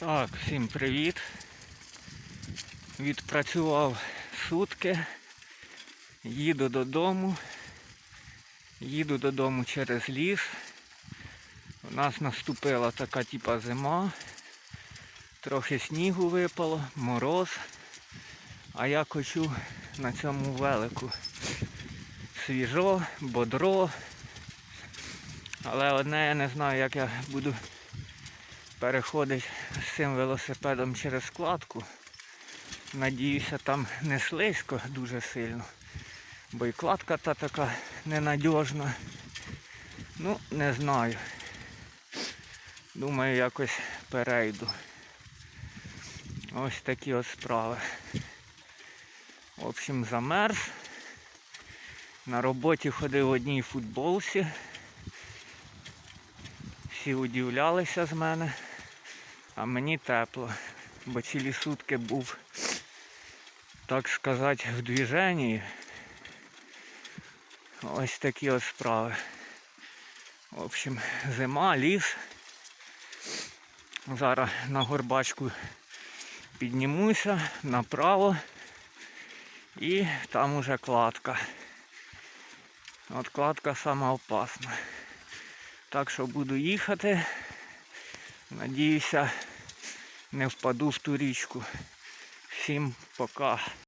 Так, всім привіт. Відпрацював сутки. Їду додому. Їду додому через ліс. У нас наступила така типа зима. Трохи снігу випало, мороз. А я хочу на цьому велику. Свіжо, бодро. Але одне я не знаю, як я буду переходить з цим велосипедом через складку. Надіюся, там не слизько дуже сильно. Бо і кладка та така ненадіжна. Ну, не знаю. Думаю, якось перейду. Ось такі от справи. В общем, замерз. На роботі ходив в одній футболці. Всі удивлялися з мене, а мені тепло, бо цілі сутки був, так сказати, в движенні. Ось такі ось справи. В общем, зима, ліс. Зараз на горбачку піднімуся направо і там уже кладка. От кладка сама опасна. Так що буду їхати. Надіюся, не впаду в ту річку. Всім пока.